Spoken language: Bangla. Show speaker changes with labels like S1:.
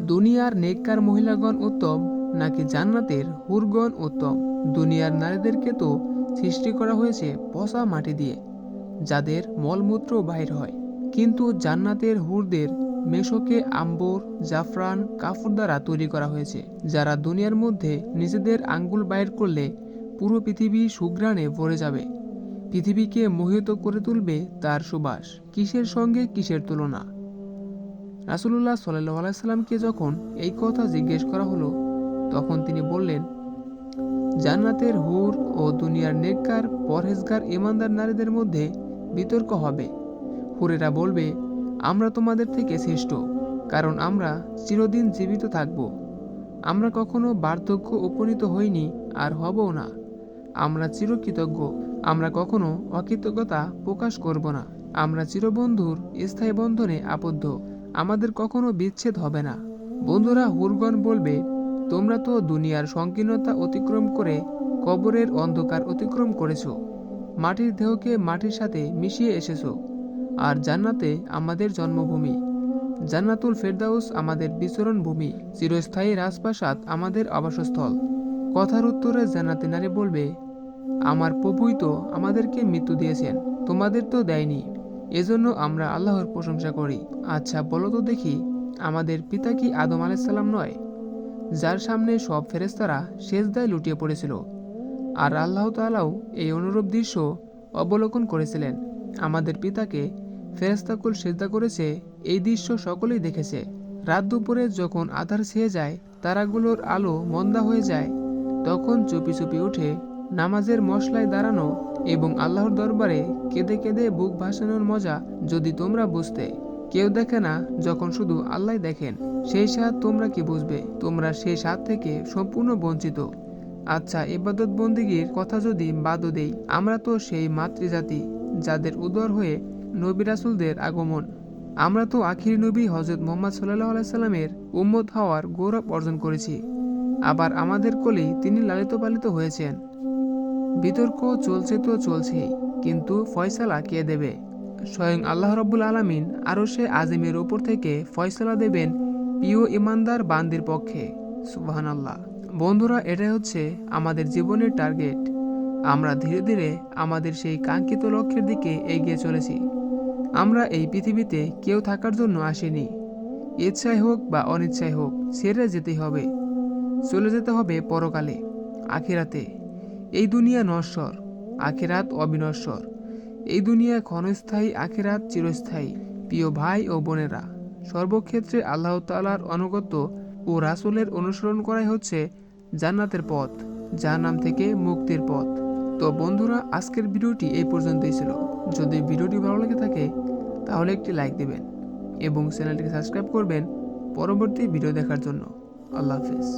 S1: দুনিয়ার নেককার মহিলাগণ উত্তম, নাকি জান্নাতের হুরগণ উত্তম? দুনিয়ার নারীদেরকে তো সৃষ্টি করা হয়েছে পচা মাটি দিয়ে, যাদের মলমূত্র বাহির হয়। কিন্তু জান্নাতের হুরদের মেশোকে আম্বর, জাফরান, কাফুর দ্বারা তৈরি করা হয়েছে, যারা দুনিয়ার মধ্যে নিজেদের আঙ্গুল বাইর করলে পুরো পৃথিবী সুগ্রাণে ভরে যাবে। পৃথিবীকে মোহিত করে তুলবে তার সুবাস। কিসের সঙ্গে কিসের তুলনা? রাসুলুল্লাহ সাল্লাহ আলাইসাল্লামকে যখন এই কথা জিজ্ঞেস করা হলো, তখন তিনি বললেন, জান্নাতের হুর ও দুনিয়ার নেককার, পরহেজগার ইমানদার নারীদের মধ্যে বিতর্ক হবে। হুরেরা বলবে, আমরা তোমাদের থেকে শ্রেষ্ঠ, কারণ আমরা চিরদিন জীবিত থাকব। আমরা কখনো বার্ধক্য উপনীত হইনি আর হবও না। আমরা চিরকৃতজ্ঞ, আমরা কখনো অকৃতজ্ঞতা প্রকাশ করব না। আমরা চিরবন্ধুর স্থায়ী বন্ধনে আবদ্ধ। আমাদের কখনো বিচ্ছেদ হবে না। বন্ধুরা, হুরগণ বলবে, তোমরা তো দুনিয়ার সংকীর্ণতা অতিক্রম করে কবরের অন্ধকার অতিক্রম করেছ। মাটির দেহকে মাটির সাথে মিশিয়ে এসেছ। আর জান্নাতে আমাদের জন্মভূমি। জান্নাতুল ফেরদাউস আমাদের বিচরণ ভূমি। চিরস্থায়ী রাজপ্রাসাদ আমাদের আবাসস্থল। কথার উত্তরে জান্নাতি নারী বলবে, আমার প্রভুই তো আমাদেরকে মৃত্যু দিয়েছেন। তোমাদের তো দেয়নি। এজন্য আমরা আল্লাহর প্রশংসা করি। আচ্ছা বলো তো দেখি, আমাদের পিতা কি আদম আলাইসাল্লাম নয়, যার সামনে সব ফেরেস্তারা শেষদায় লুটিয়ে পড়েছিল? আর আল্লাহ তাআলাও এই অনুরূপ দৃশ্য অবলোকন করেছিলেন। আমাদের পিতাকে ফেরেস্তাকুল সেজদা করেছে, এই দৃশ্য সকলেই দেখেছে। রাত দুপুরে যখন আধার ছেয়ে যায়, তারাগুলোর আলো মন্দা হয়ে যায়, তখন চুপি চুপি উঠে নামাজের মশলায় দাঁড়ানো এবং আল্লাহর দরবারে কেঁদে কেঁদে বুক ভাসানোর মজা যদি তোমরা বুঝতে। কেউ দেখে না যখন শুধু আল্লাহ দেখেন, সেই স্বাদ তোমরা কি বুঝবে? তোমরা সেই স্বাদ থেকে সম্পূর্ণ বঞ্চিত। আচ্ছা ইবাদত বন্দিগির কথা যদি বাদও দেই, আমরা তো সেই মাতৃজাতি যাদের উদর হয়ে নবী রাসুলদের আগমন। আমরা তো আখির নবী হজরত মোহাম্মদ সাল্লাহ আলাইসাল্লামের উম্মত হওয়ার গৌরব অর্জন করেছি। আবার আমাদের কোলেই তিনি লালিত পালিত হয়েছেন। বিতর্ক চলছে তো চলছেই, কিন্তু ফয়সালা কে দেবে? স্বয়ং আল্লাহ রব্বুল আলমিন আরও সে আজিমের ওপর থেকে ফয়সালা দেবেন প্রিয় ইমানদার বান্দির পক্ষে। সুবাহান আল্লাহ বন্ধুরা, এটাই হচ্ছে আমাদের জীবনের টার্গেট। আমরা ধীরে ধীরে আমাদের সেই কাঙ্ক্ষিত লক্ষ্যের দিকে এগিয়ে চলেছি। আমরা এই পৃথিবীতে কেউ থাকার জন্য আসিনি। ইচ্ছায় হোক বা অনিচ্ছায় হোক, সেরে যেতেই হবে। চলে যেতে হবে পরকালে, আখিরাতে। এই দুনিয়া নশ্বর, আখেরাত অবিনশ্বর। এই দুনিয়া ক্ষণস্থায়ী, আখেরাত চিরস্থায়ী, প্রিয় ভাই ও বোনেরা। সর্বক্ষেত্রে আল্লাহ তালার অনুগত ও রাসুলের অনুসরণ করাই হচ্ছে জান্নাতের পথ, যার নাম থেকে মুক্তির পথ। তো বন্ধুরা, আজকের ভিডিওটি এই পর্যন্তই ছিল। যদি ভিডিওটি ভালো লেগে থাকে, তাহলে একটি লাইক দেবেন এবং চ্যানেলটিকে সাবস্ক্রাইব করবেন পরবর্তী ভিডিও দেখার জন্য। আল্লাহ হাফেজ।